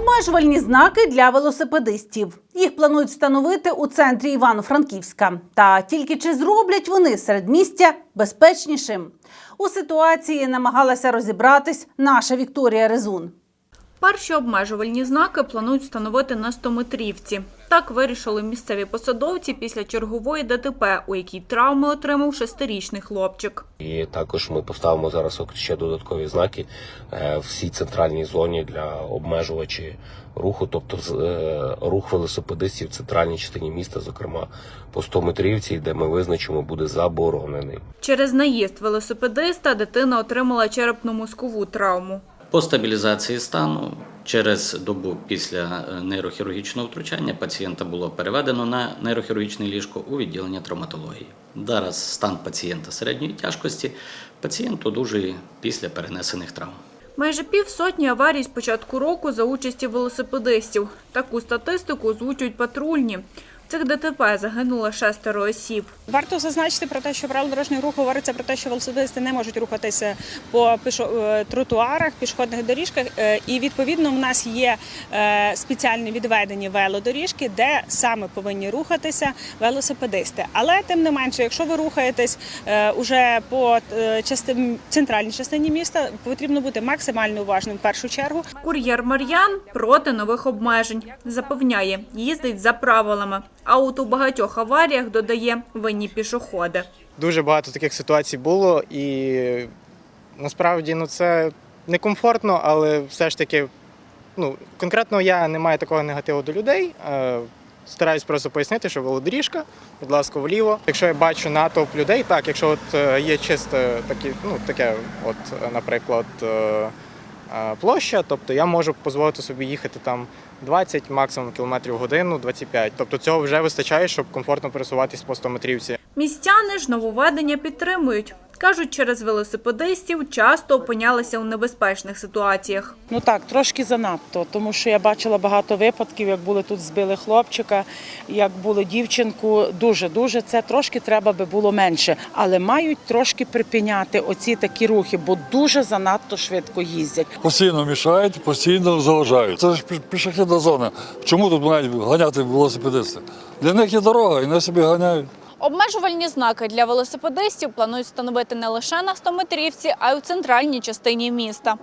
Обмежувальні знаки для велосипедистів. Їх планують встановити у центрі Івано-Франківська. Та тільки чи зроблять вони середмістя безпечнішим? У ситуації намагалася розібратись наша Вікторія Резун. Перші обмежувальні знаки планують встановити на стометрівці. Так вирішили місцеві посадовці після чергової ДТП, у якій травми отримав шестирічний хлопчик. І також ми поставимо зараз ще додаткові знаки е, в всій центральній зоні для обмежувачі руху, тобто е, рух велосипедистів в центральній частині міста, зокрема по 100 метрівці, де ми визначимо, буде заборонений. Через наїзд велосипедиста дитина отримала черепно-мозкову травму. По стабілізації стану через добу після е, нейрохірургічного втручання пацієнта було переведено на нейрохірургічне ліжко у відділення травматології. Зараз стан пацієнта середньої тяжкості. Пацієнт одужує після перенесених травм. Майже півсотні аварій з початку року за участі велосипедистів. Таку статистику озвучують патрульні. Цих ДТП загинуло шестеро осіб. Варто зазначити про те, що правило дорожнього руху говориться про те, що велосипедисти не можуть рухатися по е, тротуарах, пішохідних доріжках. Е, І відповідно в нас є е, спеціальні відведені велодоріжки, де саме повинні рухатися велосипедисти. Але тим не менше, якщо ви рухаєтесь уже по частин- центральній частині міста, потрібно бути максимально уважним в першу чергу. Кур'єр Мар'ян проти нових обмежень. Запевняє, їздить за правилами. А от у багатьох аваріях додає винні пішоходи. Дуже багато таких ситуацій було, і насправді ну, це некомфортно, але все ж таки, ну, конкретно я не маю такого негативу до людей. Е, Стараюсь просто пояснити, що велодоріжка, будь ласка, вліво. Якщо я бачу натовп людей, так, якщо от е, є чисто такі, ну, таке, от, наприклад, е, площа, тобто я можу дозволити собі їхати там 20, максимум кілометрів в годину, 25. Тобто цього вже вистачає, щоб комфортно пересуватись по 100 метрівці. Містяни ж нововведення підтримують. Кажуть, через велосипедистів часто опинялися у небезпечних ситуаціях. Ну так, трошки занадто, тому що я бачила багато випадків, як були тут збили хлопчика, як були дівчинку. Дуже дуже це трошки треба би було менше, але мають трошки припиняти оці такі рухи, бо дуже занадто швидко їздять. постійно мішають, постійно заважають. Це ж пі- пішохідна зона. Чому тут мають ганяти велосипедисти? Для них є дорога, і вони собі ганяють. Обмежувальні знаки для велосипедистів планують встановити не лише на 100-метрівці, а й у центральній частині міста.